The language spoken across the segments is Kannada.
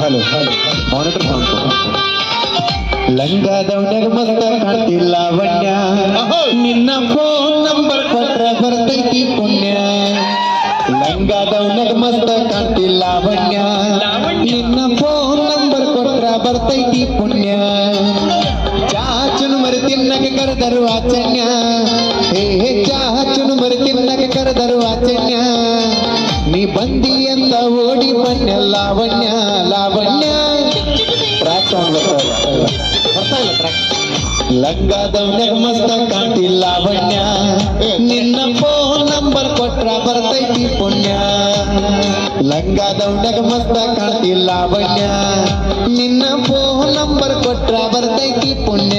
ಹಲೋ ಮಾನಿಟರ್ ಸೌಂಡ್ ಲಂಗದವನಾಗ ಮಸ್ತ ಕಾಣ್ತಿಲ್ಲ ಲಾವಣ್ಯ ನಿನ್ನ ಫೋನ್ ನಂಬರ್ ಕೊಟ್ರ ಬರ್ತೈತಿ ಪುಣ್ಯ. ಲಂಗದವನಾಗ ಮಸ್ತ ಕಾಣ್ತಿಲ್ಲ ಲಾವಣ್ಯ ನಿನ್ನ ಫೋನ್ ನಂಬರ್ ಕೊಟ್ರ ಬರ್ತೈತಿ ಪುಣ್ಯ. ಚಾಚುನು ಮರಿ ತಿನ್ನಕ ಕರೆದರು ಆಚನ್ಯ. ಹೇ ಹೇ ಚಾಚುನು ಮರಿ ತಿನ್ನಕ ಕರೆದರು ಆಚನ್ಯ. ನೀ ಬಂದಿ ಅಂತ ಓಡಿ ಬನ್ಯ ಲಾವಣ್ಯ ಲಾವಣ್ಯ ಲಂಗದವನಾಗ ಮಸ್ತ ಕಾಣ್ತಿಲ್ಲ ಲಾವಣ್ಯ ನಿನ್ನ ಫೋನ್ ನಂಬರ್ ಕೊಟ್ರ ಬರ್ತೈತಿ ಪುಣ್ಯ ಲಂಗಾದವನ್ಯಾಗ ಮಸ್ತ ಕಾಣ್ತಿಲ್ಲ ಲಾವಣ್ಯ ನಿನ್ನ ಫೋನ್ ನಂಬರ್ ಕೊಟ್ರ ಬರ್ತೈತಿ ಪುಣ್ಯ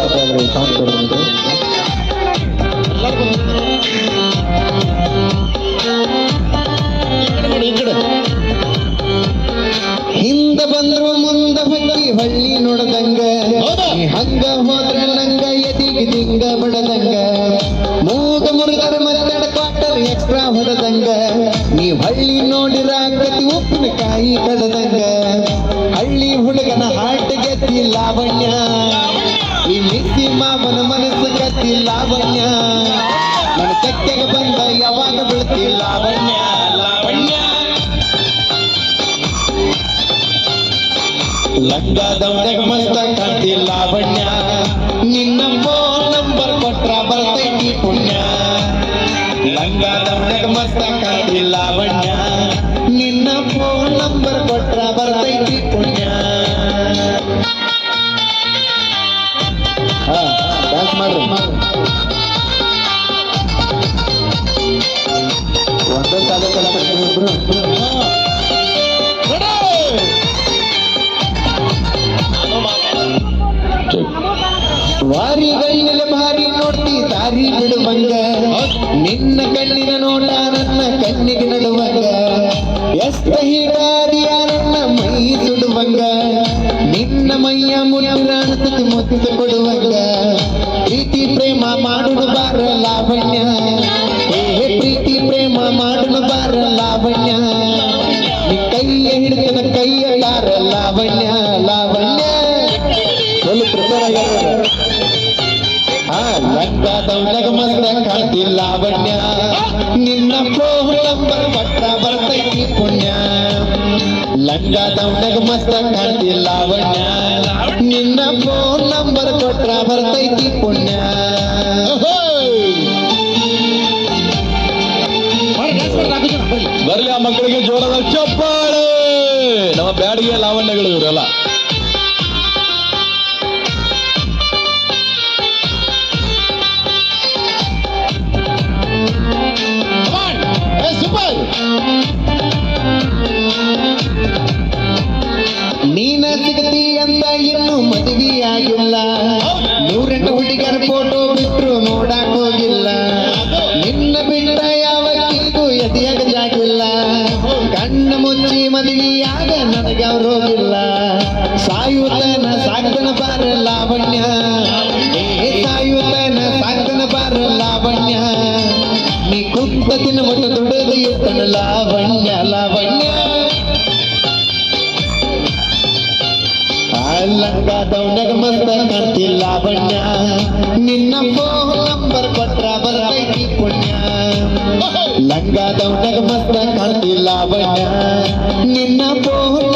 ಸ್ವಲ್ಪ ಕೊಡೋಕೆ ಸಾಧ್ಯ ಆದರೆ ಸೌಂಡ್ ಕೊಡೋದು ಹಿಂದ ಬಂದ್ರು ಮುಂದ ಹೊಕ್ಕಿ ಹಳ್ಳಿ ನೋಡದಂಗ ನೀ ಹಂಗ ಹೋದ್ರ ನಂಗ ಎದಿಗೆ ದಿಂಗ ಬಡದಂಗ ಮೂಗ ಮುರುಗರ ಮತ್ತಡ ಕ್ವಾರ್ಟರ್ ಎಕ್ಸ್ಟ್ರಾ ಹೊಡದಂಗ ನೀ ಹಳ್ಳಿ ನೋಡಿರಾಕತಿ ಉಪ್ಪಿನಕಾಯಿ ಕಡದಂಗ ಹಳ್ಳಿ ಹುಡುಗನ ಹಾಟ್ ಗೆದ್ದಿ ಲಾವಣ್ಯ ಈ ಮಾವನ ಮನಸ್ಸು ಕತ್ತಿ ಲಾವಣ್ಯ. ನನ್ನ ಕಟ್ಟೆಗೆ ಬಂದ ಯಾವಾಗ ಬೀಳ್ತಿ ಲಾವಣ್ಯ? ಲಾವಣ್ಯ. ಲಂಗದವನಾಗ ಮಸ್ತ ಕಾಣ್ತಿ ಲಾವಣ್ಯ. ನಿನ್ನ ಫೋನ್ ನಂಬರ್ ಕೊಟ್ರ ಬರ್ತೈತಿ ಪುಣ್ಯ. ಲಂಗದವನಾಗ ಮಸ್ತ ಕಾಣ್ತಿ ಲಾವಣ್ಯ. ನಿನ್ನ ಫೋನ್ ನಂಬರ್ ಕೊಟ್ರ ಬರ್ತೈತಿ ವಾರಿ ಗೈನಲೆ ಭಾರಿ ನೋಡ್ತಿ, ದಾರಿ ಬಿಡುವಂಗ ನಿನ್ನ ಕಣ್ಣಿನ ನೋಡ ನನ್ನ ಕಣ್ಣಿಗೆ ನಡುವಂಗ. ಎಷ್ಟ ಹೀಗಾರಿಯ ನನ್ನ ಮೈ ಸುಡುವಂಗ ನಿನ್ನ ಮೈಯ ಮುಟ್ಟಿರಾಣತಕ್ಕೆ ಮುತ್ತು ಕೊಡುವಂಗ. ಪ್ರೀತಿ ಪ್ರೇಮ ಮಾಡುದು ಬಾರ ಲಾವಣ್ಯ. ಪ್ರೇಮ ಮಾಡುದು ಬಾರ ಲಾವಣ್ಯ ನೀ ಕೈಯ ಹಿಡಿತನ ಕೈಯ ಲಾರ ಲಾವಣ್ಯ ಲಾವಣ್ಯ ಫುಲ್ ಪ್ರಿಪೇರ್ ಆಗ್ಯಾರ ಆ ಲಂಗದವನಾಗ ಮಸ್ತ ಕಾಣ್ತಿ ಲಾವಣ್ಯ ನಿನ್ನ ಫೋನ್ ನಂಬರ್ ಪಟ್ಟ ಬರ್ತೈತಿ ಪುಣ್ಯ ಲಂಗದವನಾಗ ಮಸ್ತ ಕಾಣ್ತಿ ಲಾವಣ್ಯ ನಿನ್ನ ಫೋನ್ ನಂಬರ್ ಕೊಟ್ರ ಬರ್ತೈತಿ ಪುಣ್ಯ ಬ್ಯಾಡಿಗೆ ಲಾವಣ್ಯಗಳು ಇವರೆಲ್ಲ. ನೀನ ಸಿಗತಿ ಅಂತ ಇನ್ನು ಮದುವೆಯಾಗಿಲ್ಲ. ನೂರೆಂಟು ಹುಡುಗರ ಫೋಟೋ ಬಿಟ್ರು ನೋಡಕ್ ಹೋಗಿಲ್ಲ. ನಿನ್ನ ಬಿಟ್ಟ ಯಾವ ಕೀಗೂ ಎದೆಯಾಗ ಜಾಗಿಲ್ಲ ಮುಚ್ಚಿ ಮದುವೆಯಾಗ ನನಗೆ ಅವ್ರು ಹೋಗಿಲ್ಲ ಸಾಯುತನ ಸಾಕನ ಬಾರ ಲಾವಣ್ಯ ಸಾಯುತನ ಸಾಕನ ಬಾರ ಲಾವಣ್ಯ ನೀ ಕುಂತ ದಿನ ಒಟ್ಟು ದುಡಿದು ಇರ್ತನ ಲಾವಣ್ಯ ಲಾವಣ್ಯ. ಲಂಗದವನಾಗ ಮಸ್ತ ಕಾಣ್ತಿ ಲಾವಣ್ಯ. ನಿನ್ನ ಫೋನ್ ನಂಬರ್ ಕೊಟ್ರ ಬರ್ತೈತಿ ಪುಣ್ಯ. ಲಂಗದವನಾಗ ಮಸ್ತ ಕಾಣ್ತಿ ಲಾವಣ್ಯ. ನಿನ್ನ ಫೋನ್